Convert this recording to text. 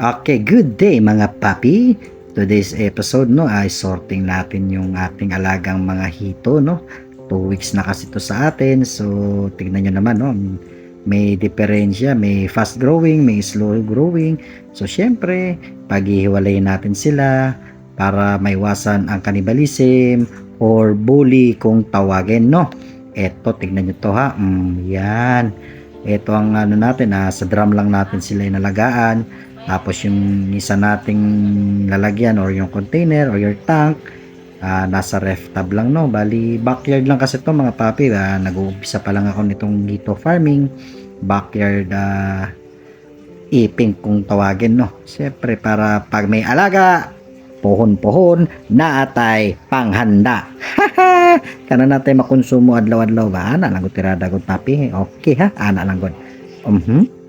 Okay, good day mga papi. Today's episode no ay sorting natin yung ating alagang mga hito no. Two weeks na kasi to sa atin. So tignan nyo naman no. May diferensya, may fast growing, may slow growing. So syempre, paghihiwalayin natin sila para maiwasan ang cannibalism or bully kung tawagin no. Eto, tignan nyo to ha. Mm, yan. Ito ang ano natin, ah, sa drum lang natin sila inalagaan. Tapos yung isa nating lalagyan or yung container or your tank, ah, nasa ref tab lang no. Bali, backyard lang kasi to mga papi. Ah, nag-uumpisa pa lang ako nitong dito farming. Backyard ah, iping kung tawagin no. Siyempre para pag may alaga, pohon-pohon na atay panghanda. Kana natin makonsumo adlaw-adlaw ba? Ana lang tirada gud papi. Okay ha? Ana lang gud. Mhm.